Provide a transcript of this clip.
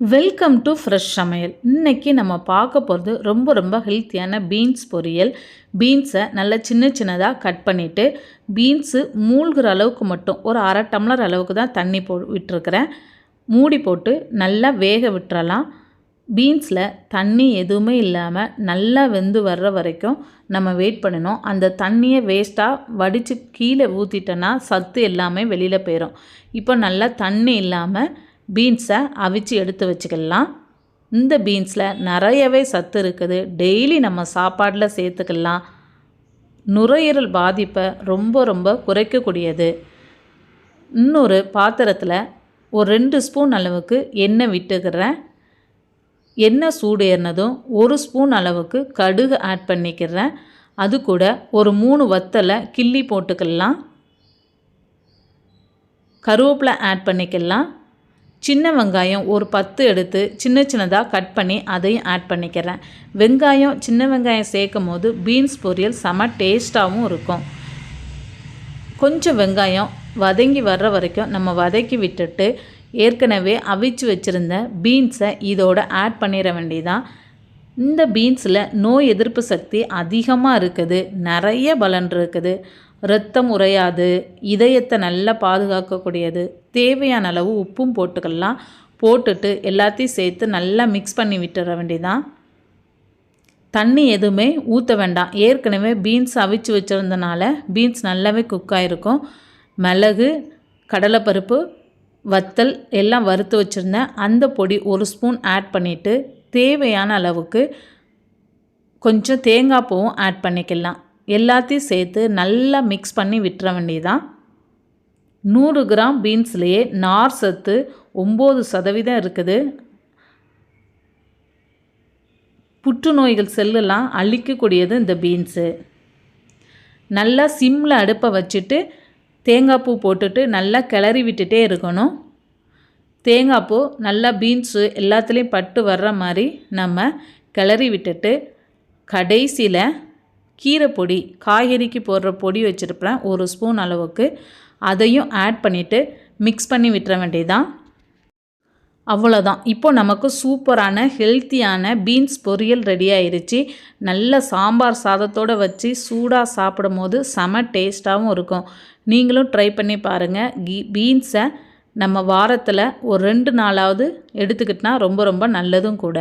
Welcome to fresh சமையல் இன்றைக்கி நம்ம பார்க்க போகிறது ரொம்ப ரொம்ப ஹெல்த்தியான பீன்ஸ் பொரியல். பீன்ஸை நல்லா சின்ன சின்னதாக கட் பண்ணிவிட்டு பீன்ஸு மூழ்கிற அளவுக்கு மட்டும் ஒரு அரை டம்ளர் அளவுக்கு தான் தண்ணி போ விட்டுருக்குறேன். மூடி போட்டு நல்லா வேக விட்டுறலாம். பீன்ஸில் தண்ணி எதுவுமே இல்லாமல் நல்லா வெந்து வர்ற வரைக்கும் நம்ம வெயிட் பண்ணணும். அந்த தண்ணியை வேஸ்ட்டாக வடித்து கீழே ஊற்றிட்டோன்னா சத்து எல்லாமே வெளியில் போயிடும் இப்போ நல்லா தண்ணி இல்லாமல் பீன்ஸை அவிச்சு எடுத்து வச்சுக்கலாம். இந்த பீன்ஸில் நிறையவே சத்து இருக்குது. டெய்லி நம்ம சாப்பாட்டில் சேர்த்துக்கலாம். நுரையீரல் பாதிப்பை ரொம்ப ரொம்ப குறைக்கக்கூடியது. இன்னொரு பாத்திரத்தில் ஒரு ரெண்டு ஸ்பூன் அளவுக்கு எண்ணெய் விட்டுக்கிறேன். எண்ணெய் சூடு ஏறினதும் ஒரு ஸ்பூன் அளவுக்கு கடுகு ஆட் பண்ணிக்கிறேன். அது கூட ஒரு மூணு வத்தலை கிள்ளி போட்டுக்கலாம். கருவேப்பிலை ஆட் பண்ணிக்கலாம். சின்ன வெங்காயம் ஒரு பத்து எடுத்து சின்ன சின்னதாக கட் பண்ணி அதையும் ஆட் பண்ணிக்கிறேன். வெங்காயம் சின்ன வெங்காயம் சேர்க்கும் போது பீன்ஸ் பொரியல் செம டேஸ்ட்டாகவும் இருக்கும். கொஞ்சம் வெங்காயம் வதங்கி வர்ற வரைக்கும் நம்ம வதக்கி விட்டுட்டு ஏற்கனவே அவிச்சு வச்சுருந்த பீன்ஸை இதோட ஆட் பண்ணிட வேண்டியதான் இந்த பீன்ஸில் நோய் எதிர்ப்பு சக்தி அதிகமாக இருக்குது. நிறைய பலன் இருக்குது. ரத்தம் உறையாது இதயத்தை நல்லா பாதுகாக்கக்கூடியது. தேவையான அளவு உப்பும் போட்டுக்கலாம். போட்டுட்டு எல்லாத்தையும் சேர்த்து நல்லா மிக்ஸ் பண்ணி விட்டுற வேண்டியதான் தண்ணி எதுவுமே ஊற்ற வேண்டாம். ஏற்கனவே பீன்ஸ் அவிச்சு வச்சுருந்தனால பீன்ஸ் நல்லாவே குக் ஆகிருக்கும் மிளகு கடலைப்பருப்பு வத்தல் எல்லாம் வறுத்து வச்சுருந்தேன். அந்த பொடி ஒரு ஸ்பூன் ஆட் பண்ணிவிட்டு தேவையான அளவுக்கு கொஞ்சம் தேங்காய் பூவும் ஆட் பண்ணிக்கலாம். எல்லாத்தையும் சேர்த்து நல்லா மிக்ஸ் பண்ணி விட்டுற வேண்டியதான் நூறு கிராம் பீன்ஸ்லேயே நார் சத்து ஒம்பது சதவீதம் இருக்குது. புற்றுநோய்கள் செல்லெல்லாம் அழிக்கக்கூடியது இந்த பீன்ஸு. நல்லா சிம்மில் அடுப்பை வச்சுட்டு தேங்காய் பூ போட்டுட்டு நல்லா கிளறி விட்டுட்டே இருக்கணும். தேங்காய் பூ நல்லா பீன்ஸு எல்லாத்துலேயும் பட்டு வர்ற மாதிரி நம்ம கிளறி விட்டுட்டு கடைசியில் கீரை பொடி காய்கறிக்கு போடுற பொடி வச்சுருப்பேன் ஒரு ஸ்பூன் அளவுக்கு. அதையும் ஆட் பண்ணிவிட்டு மிக்ஸ் பண்ணி விட்டுற வேண்டியதான் அவ்வளோதான் இப்போ நமக்கு சூப்பரான ஹெல்த்தியான பீன்ஸ் பொரியல் ரெடி ஆயிடுச்சு நல்ல சாம்பார் சாதத்தோடு வச்சு சூடாக சாப்பிடும் போது செம டேஸ்ட்டாகவும் இருக்கும். நீங்களும் ட்ரை பண்ணி பாருங்கள் கீ பீன்ஸை நம்ம வாரத்தில் ஒரு ரெண்டு நாளாவது எடுத்துக்கிட்டால் ரொம்ப ரொம்ப நல்லதும் கூட.